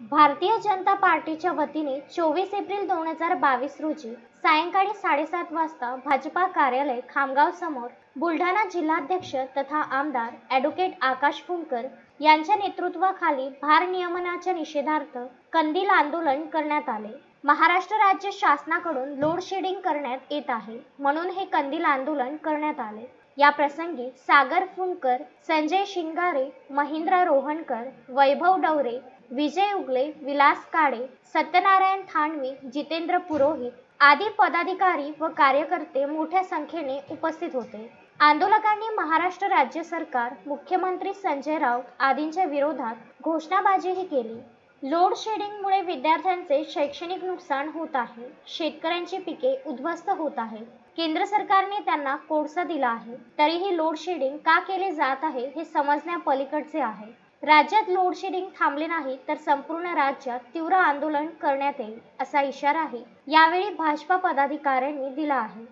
भारतीय जनता पार्टीच्या वतीने चोवीस एप्रिल दोन हजार बावीस रोजी सायंकाळी साडेसात वाजता भाजपा कार्यालय खामगाव समोर बुलढाणा जिल्हाध्यक्ष तथा आमदार ॲडव्होकेट आकाश फुंकर यांच्या नेतृत्वाखाली भार नियमनाच्या निषेधार्थ कंदील आंदोलन करण्यात आले. महाराष्ट्र राज्य शासनाकडून लोड शेडिंग करण्यात येत आहे म्हणून हे कंदील आंदोलन करण्यात आले. या प्रसंगी सागर फुंकर संजय शिंगारे महेंद्र रोहणकर वैभव डवरे विजय उगले विलास काळे सत्यनारायण थांडवी जितेंद्र पुरोहित आदी पदाधिकारी व कार्यकर्ते मोठ्या संख्येने उपस्थित होते. आंदोलकांनी महाराष्ट्र राज्य सरकार मुख्यमंत्री संजय राऊत आदींच्या विरोधात घोषणाबाजीही केली. लोड शेडिंगमुळे विद्यार्थ्यांचे शैक्षणिक नुकसान होत आहे. शेतकऱ्यांची पिके उद्ध्वस्त होत आहेत. केंद्र सरकारने त्यांना कोळसा दिला आहे. तरीही लोड शेडिंग का केले जात आहे हे समजण्यापलीकडचे आहे. राज्यात लोडशेडिंग थांबले नाही तर संपूर्ण राज्यात तीव्र आंदोलन करण्यात येईल असा इशाराही यावेळी भाजपा पदाधिकाऱ्यांनी दिला आहे.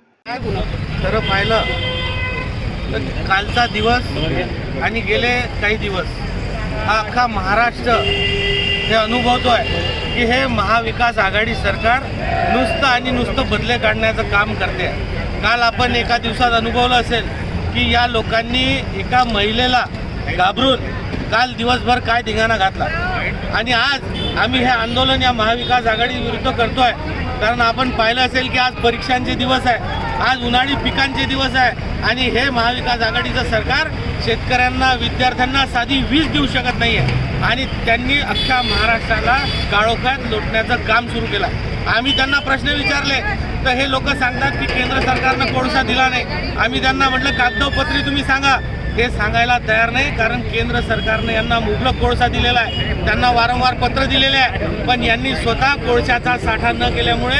खरं पाहिलं तर कालचा दिवस आणि गेले काही दिवस हा अख्खा महाराष्ट्र हे अनुभवतो आहे की हे महाविकास आघाडी सरकार नुसतं आणि नुसतं बदले काढण्याचं काम करते. काल आपण एका दिवसात अनुभवलं असेल की या लोकांनी एका महिलेला घाबरून काल दिवसभर काय धिंगाणा घातला? आणि आज आम्ही हे आंदोलन या महाविकास आघाडी विरुद्ध करतोय. कारण आपण पाहिलं असेल की आज परीक्षांचे दिवस आहे आज उन्हाळी पिकांचे दिवस आहे. आणि हे महाविकास आघाडीचं सरकार शेतकऱ्यांना विद्यार्थ्यांना साधी वीज देऊ शकत नाही आहे आणि त्यांनी अख्ख्या महाराष्ट्राला काळोखात लोटण्याचं काम सुरू केलं. आम्ही त्यांना प्रश्न विचारले तर हे लोक सांगतात की केंद्र सरकारनं कोळसा दिला नाही. आम्ही त्यांना म्हटलं कागदोपत्री तुम्ही सांगा. हे सांगायला तयार नाही कारण केंद्र सरकारने यांना मुबलक कोळसा दिलेला आहे. त्यांना वारंवार पत्र दिलेले आहे. पण यांनी स्वतः कोळशाचा साठा न केल्यामुळे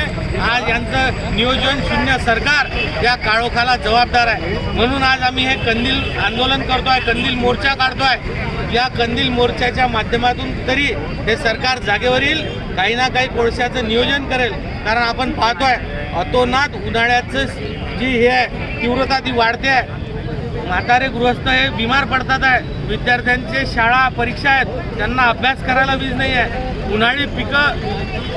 आज यांचं नियोजन शून्य सरकार या काळोखाला जबाबदार आहे. म्हणून आज आम्ही हे कंदील आंदोलन करतो आहे कंदील मोर्चा काढतो आहे या कंदील मोर्चाच्या माध्यमातून तरी हे सरकार जागेवर येईल काही ना काही कोळशाचं नियोजन करेल. कारण आपण पाहतोय अतोनात उन्हाळ्याचं जी हे आहे तीव्रता ती वाढते आहे. म्हातारे गृहस्थ हे बिमार पडतात आहे. विद्यार्थ्यांचे शाळा परीक्षा आहेत. त्यांना अभ्यास करायला वीज नाही आहे. उन्हाळी पिकं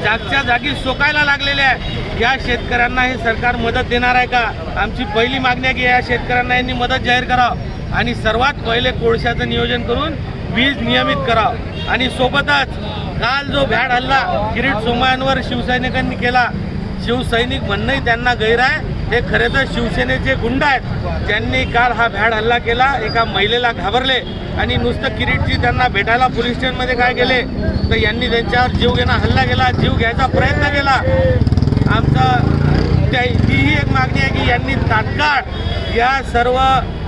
जागच्या जागी सोकायला लागलेले आहे. या शेतकऱ्यांना हे सरकार मदत देणार आहे का? आमची पहिली मागणी आहे की या शेतकऱ्यांना यांनी मदत जाहीर करावं. आणि सर्वात पहिले कोळशाचं नियोजन करून वीज नियमित करावं. आणि सोबतच काल जो भ्याड हल्ला किरीट सोमयांवर शिवसैनिकांनी केला शिवसैनिक म्हणणंही त्यांना गैर आहे. हे खरं तर शिवसेनेचे गुंड आहेत ज्यांनी काल हा भ्याड हल्ला केला एका महिलेला घाबरले आणि नुसतं किरीटची त्यांना भेटायला पोलीस स्टेशनमध्ये काय केले तर यांनी त्यांच्यावर जीव घेणं हल्ला केला जीव घ्यायचा प्रयत्न केला. आमचा त्या हीही एक मागणी आहे की यांनी तात्काळ या सर्व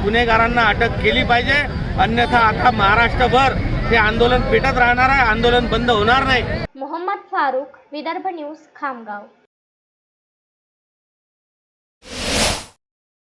गुन्हेगारांना अटक केली पाहिजे. अन्यथा आता महाराष्ट्रभर हे आंदोलन पेटत राहणार आहे आंदोलन बंद होणार नाही. मोहम्मद फारूक विदर्भ न्यूज खामगाव.